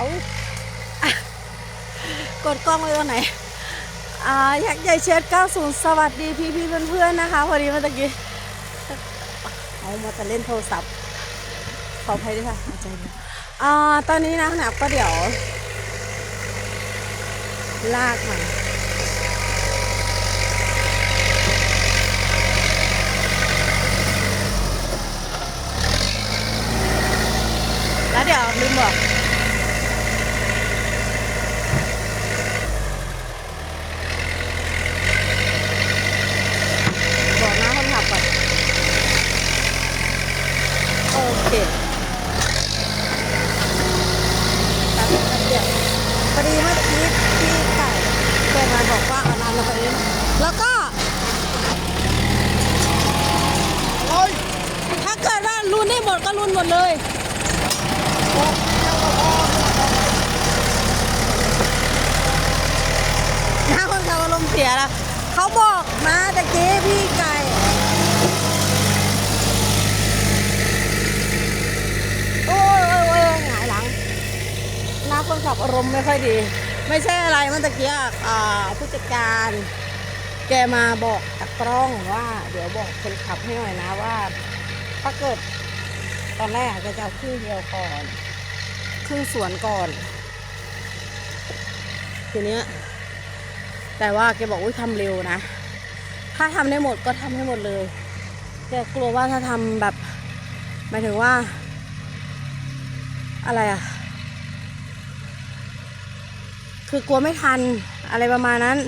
เอากดกล้องไว้ตรงไหนอ่าอยากใหญ่เช็ด90 สวัสดีพี่พี่เพื่อนๆนะคะพอดีเมื่อกี้เอามาแต่เล่นโทรศัพท์ขออภัยด้วยค่ะอาจารย์อ่าตอนนี้นะหนับก็เดี๋ยว ลากมาแล้วเดี๋ยวลืมบอกนะคนขับก่อนโอเคแป๊บนึงแป๊บเดียวพอดีเมื่อกี้พี่ไก่เคยมาบอกว่าเอาน้ำมาตรงนี้ แล้วก็โอ้ยถ้าเกิดว่ารุนได้หมดก็รุนหมดเลยน้าคนขับอารมณ์เสียแล้วเขาบอกมาตะกี้พี่ไก่โอ้ยโอ้ยโอ้ยหงายหลังน้าคนขับอารมณ์ไม่ค่อยดี ไม่ใช่อะไรเมื่อตะกี้อะอ่าผู้จัดการ แกมาบอกตากล้องว่า เดี๋ยวบอกคนขับให้หน่อยนะว่า ถ้าเกิดตอนแรกจะจะเอาครึ่งเดียวก่อนครึ่งสวนก่อน ทีเนี้ย แต่ว่าแกบอกว่าทำเร็วนะ ถ้าทำได้หมดก็ทำให้หมดเลยแกกลัวว่าถ้าทำแบบหมายถึงว่า อะไรอะคือกลัวไม่ทันอะไรประมาณนั้น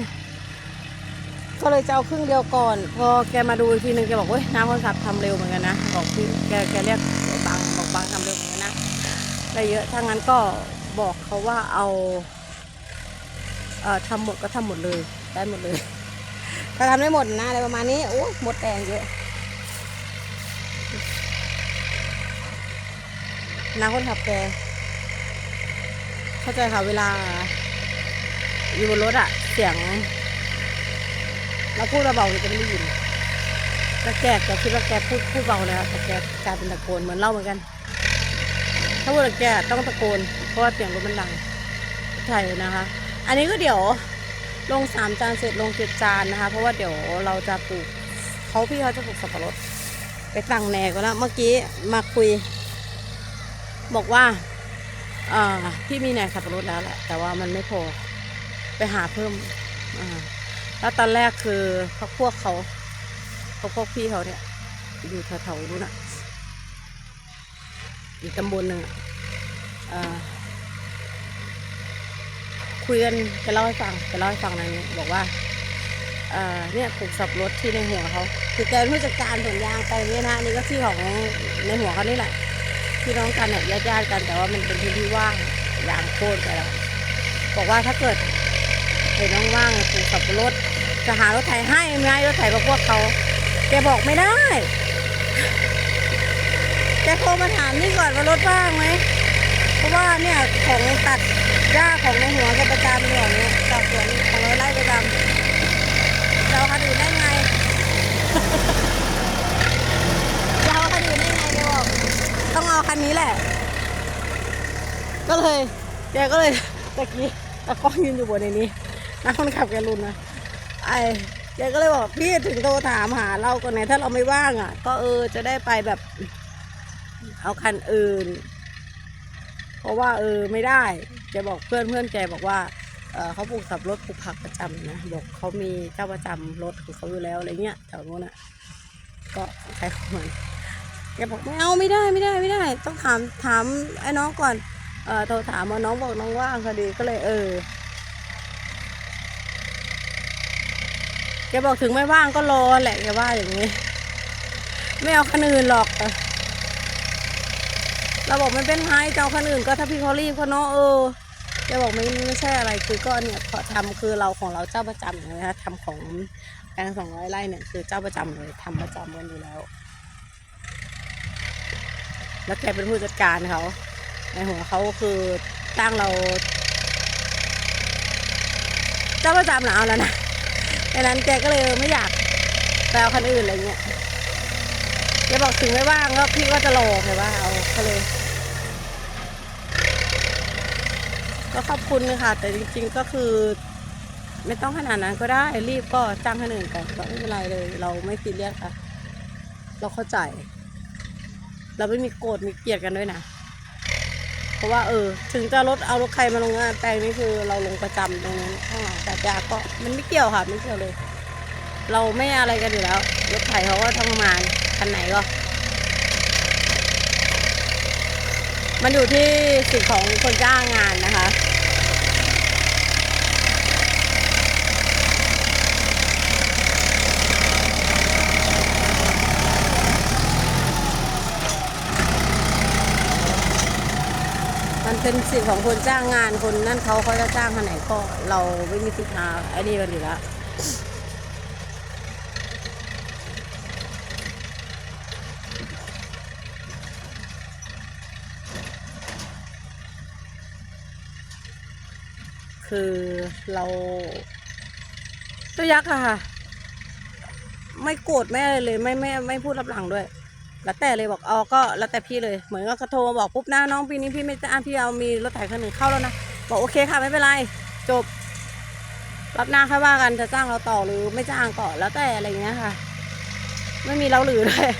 ก็เลยจะเอาครึ่งเดียวก่อน พอแกมาดูอีกทีหนึ่งแกบอกเว้ยน้ำคนขับทำเร็วเหมือนกันนะบอกพี่แกแกเรียกบางบอกบางทำเร็วเหมือนกันนะได้เยอะถ้างั้นก็บอกเขาว่าเอาเอ่อทำหมดก็ทำหมดเลยได้หมดเลยถ้าทำได้หมดนะอะไรประมาณนี้โอ้หมดแดงเยอะน้าคนขับแกเข้าใจค่ะเวลาอยู่บนรถอะเสียง เราพูดเบาจะไม่ได้ยินแล้วแกแกคิดว่าแกพูดพูดเบาเลยครับแต่แกกลายเป็นตะโกนเหมือนเล่าเหมือนกัน ถ้าพูดกับแกต้องตะโกน เพราะว่าเสียงรถมันดังใช่นะคะ อันนี้ก็เดี๋ยวลงสามจานเสร็จลงเจ็ดจานนะคะ เพราะว่าเดี๋ยวเราจะปลูกเขาพี่เขาจะปลูกสับปะรดไปตั้งแนก็แล้วเมื่อกี้มาคุย บอกว่าพี่มีแหนสับปะรดแล้วแหละแต่ว่ามันไม่พอไปหาเพิ่มอ่า แล้วตอนแรกคือเขาพวกเขาเขาพวกพี่เขาเนี่ย อยู่แถวๆนู้นอะอีกตำบลหนึ่งอ่าคุยกันแกเล่าให้ฟังแกเล่าให้ฟังนะเนี่ยบอกว่าเอ่อเนี่ยปลูกสับรดที่ในหัวเขา คือแกผู้จัดการสวนยางไปเนี่ยนะนี่ก็ที่ของในหัวเขานี่แหละพี่น้องกันเนี่ยญาติกันแต่ว่ามันเป็นพื้นที่ว่างยางโค่นไปแล้วบอกว่าถ้าเกิดเห็นว่างๆปลูกสับรด จะหารถไถให้ไม่ใหมรถไถกับพวกเขาแกบอกไม่ได้แกโทรมาถามนี่ก่อนว่ารถว่างไหมเพราะว่าเนี่ยของตัดหญ้าของในหัวแกประจำเนี่ยเนี่ยตัดสวนของเราไล่ประจำเอาคันอื่นได้ไงเอาคันอื่นได้ไงแกบอกต้องเอาคันนี้แหละ ก็เลยแกก็เลยตะกี้ตะก้องยืนอยู่บนในนี้นะคนขับแกรุนนะ ไอ้แกก็เลยบอกพี่ถึงโทรถามหาเราก่อนไหนถ้าเราไม่ว่างอะ ก็เออจะได้ไปแบบ เอาคันอื่น เพราะว่า เออไม่ได้แกบอกเพื่อนเพื่อนแกบอกว่าเขาปลูกสับรถปลูกผักประจำนะบอกเขามีเจ้าประจำรถของเขาอยู่แล้วอะไรเงี้ยแถวโน้นอะ ก็ใช้ของมันแกบอกไม่เอาไม่ได้ไม่ได้ไม่ได้ ต้องถามถามไอ้น้องก่อนเออโทรถามว่าน้องบอกน้องว่างพอดีก็เลยเออ แกบอกถึงไม่ว่างก็รอแหละแกว่าอย่างนี้ ไม่เอาคันอื่นหรอกเราบอกไม่เป็นไรจะเอาคันอื่นก็ถ้าพี่เขารีบก็เนาะเออแกบอกไม่ไม่ใช่อะไรคือก็เนี่ยพอทำคือเราของเราเจ้าประจำอย่างนี้นะทำของแปลงสองร้อยไร่เนี่ยคือเจ้าประจำเลยทำประจำกันอยู่แล้ว แล้วแกเป็นผู้จัดการเขาในหัวเขาคือตั้งเรา เจ้าประจำนะเอาแล้วนะ ดังนั้นแกก็เลยไม่อยากไปเอาคันอื่นอะไรเงี้ยแกบอกถึงไม่ว่างก็พี่ก็จะรอไงว่าเอาก็เลย ก็ขอบคุณค่ะ แต่จริง ๆก็คือ ไม่ต้องขนาดนั้นก็ได้รีบก็จ้างคนอื่นก่อนก็ไม่เป็นไรเลย เราไม่ซีเรียสค่ะ เราเข้าใจ เราไม่มีโกรธมีเกลียดกันด้วยนะ ราะว่าเออ ถึงจะรถเอารถใครมาลงงานแปลงนี่คือเราลงประจำตรงนั้นข้แต่ยาก็มันไม่เกี่ยวค่ะไม่เกี่ยวเลย เราไม่อะไรกันอยู่แล้ว รถไถเขาก็ทำงานคันไหนก็ มันอยู่ที่สิทธิ์ของคนจ้างงานนะคะ มันเป็น สิทธิ์ของคนจ้างงานคนนั่นเขาเขาจะจ้างคนไหนก็เราไม่มีสิทธิ์มาไอ้นี่กันอยู่แล้วคือเราเจ้ายักษ์อะค่ะ ไม่โกรธไม่อะไรเลย ไม่ไม่ไม่พูดรับหลังด้วย แล้วแต่เลยบอกเอาก็แล้วแต่พี่เลย เหมือนก็โทรมาบอกปุ๊บนะน้องปีนี้พี่ไม่จ้างพี่เอามีรถไถคันหนึ่งเข้าแล้วนะบอกโอเคค่ะไม่เป็นไรจบ รับหน้าค่อยว่ากันจะจ้างเราต่อหรือไม่จ้างต่อแล้วแต่อะไรเงี้ยค่ะ ไม่มีเราหรือด้วย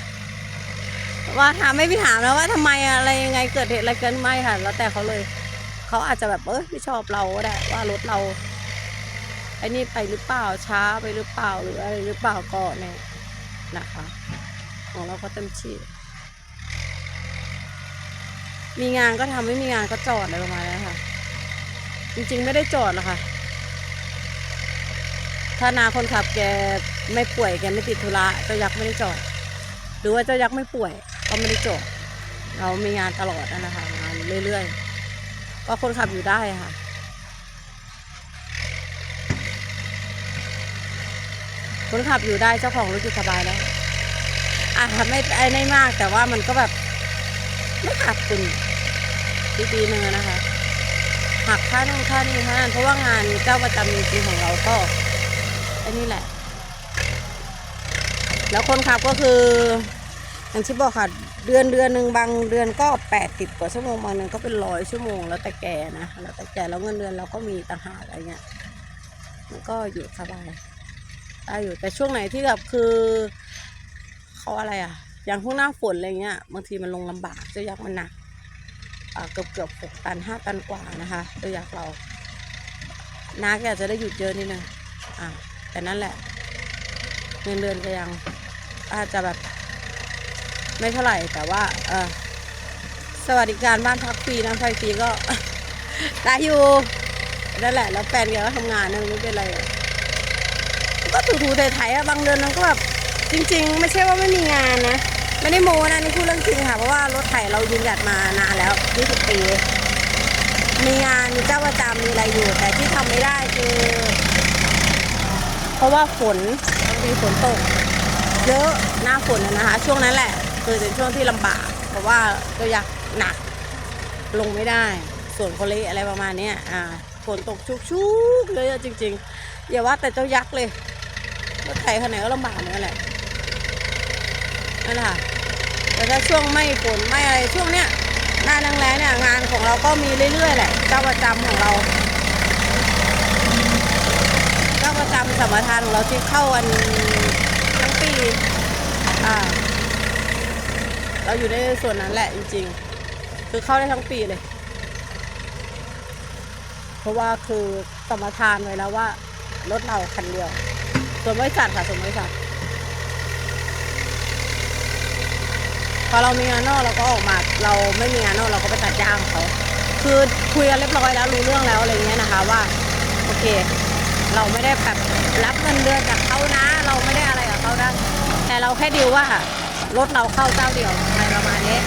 ว่าถามไม่พี่ถามแล้วว่าทำไมอะไรยังไงเกิดเหตุอะไรเกินไม่ค่ะ แล้วแต่เขาเลยเขาอาจจะแบบเออไม่ชอบเราก็ได้ว่ารถเราไอ้นี่ไปหรือเปล่าช้าไปหรือเปล่าหรืออะไรหรือเปล่าก็เนี่ยนะคะ ของเราก็เต็มที่ มีงานก็ทำไม่มีงานก็จอดอะไรประมาณนี้ค่ะ จริงๆไม่ได้จอดหรอกค่ะ ถ้านาคนขับแกไม่ป่วยแกไม่ติดธุระเจ้ายักษ์ไม่ได้จอด หรือว่าเจ้ายักษ์ไม่ป่วย ก็ไม่ได้จอด เรามีงานตลอดนะคะงานเรื่อยๆ ก็คนขับอยู่ได้ค่ะคนขับอยู่ได้เจ้าของรถอยู่สบายแล้ว อะไม่ไอ้ไม่มาก แต่ว่ามันก็แบบไม่ขาดทุนดีๆหนึ่งอะนะคะหักค่านู่นค่านี่ค่านั่นเพราะว่างานเจ้าประจำจริงๆของเราก็อ้นี่แหละ แล้วคนขับก็คืออย่างที่บอกค่ะเดือนเดือนหนึ่งบางเดือนก็แปดสิบกว่าชั่วโมงบางเดือนก็เป็นร้อยชั่วโมงแล้วแต่แกนะแล้วแต่แกแล้วเงินเดือนเราก็มีต่างหากอะไรเงี้ยมันก็อยู่สบายได้อยู่แต่ช่วงไหนที่แบบคือ เขาอะไรอะ อย่างพวกหน้าฝนอะไรเงี้ยบางทีมันลงลำบากเจะยักษ์มันหนักเกือบเกือบหกตันห้าตันกว่านะคะเจะยักษ์เรานาแกอาจจะได้หยุดเยอะนิดนึงอ่าแต่นั่นแหละเงินเดือนก็ยังอาจจะแบบไม่เท่าไหร่แต่ว่า เออสวัสดิการบ้านพักฟรีน้ำไฟฟรีก็ได้อยู่นั่นแหละ แล้วแฟนแกก็ทำงานนะไม่เป็นไรก็ถูๆไถๆอะบางเดือนมันก็แบบ จริงๆ ไม่ใช่ว่าไม่มีงานนะ ไม่ได้โมนะนี่พูดเรื่องจริงค่ะ เพราะว่ารถไถเรายืนหยัดมานานแล้ว 20 ปี มีงานมีเจ้าประจำมีอะไรอยู่ แต่ที่ทำไม่ได้คือ เพราะว่าฝนบางทีฝนตก เยอะหน้าฝนนะคะ ช่วงนั้นแหละคือเป็นช่วงที่ลำบาก เพราะว่าก็อยากหนักลงไม่ได้ ส่วนโคเละอะไรประมาณนี้อ่าฝนตกชุกๆเลยอะจริง ๆ อย่าว่าแต่เจ้ายักษ์เลยรถไถคันไหนก็ลำบากเหมือนกันแหละ นั่นแหละแต่ถ้าช่วงไม่ฝนไม่อะไรช่วงเนี้ยหน้าแรงๆเนี่ยงานของเราก็มีเรื่อยๆแหละเจ้าประจำของเราเจ้าประจำสัมปทานของเราที่เข้าวันทั้งปีอ่าเราอยู่ในส่วนนั้นแหละจริง ๆ คือเข้าได้ทั้งปีเลย เพราะว่าคือสัมปทานไว้แล้วว่า รถเราคันเดียวส่วนบริษัทค่ะส่วนบริษัท พอเรามีงานนอกเราก็ออกมา เราไม่มีงานนอกเราก็ไปตัดจ้างเขาคือคุยกันเรียบร้อยแล้วรู้เรื่องแล้วอะไรเงี้ยนะคะว่าโอเค เราไม่ได้แบบรับเงินเดือนจากเขานะ เราไม่ได้อะไรกับเขานะแต่เราแค่ดีลว่ารถเราเข้าเจ้าเดียวอะไรประมาณนี้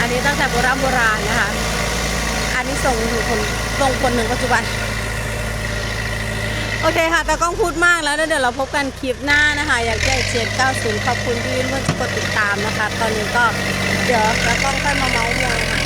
อันนี้ตั้งแต่โบราณโบราณนะคะ อันนี้ส่งถึงคนส่งคนหนึ่งปัจจุบัน โอเคค่ะ แต่กล้องพูดมากแล้วเดี๋ยวเราพบกันคลิปหน้านะคะ อยากแจ้งเชียร์90ขอบคุณที่เพื่อนที่กดติดตามนะคะ ตอนนี้ก็เดี๋ยวแล้วกล้องค่อยมาเมาส์มอยค่ะ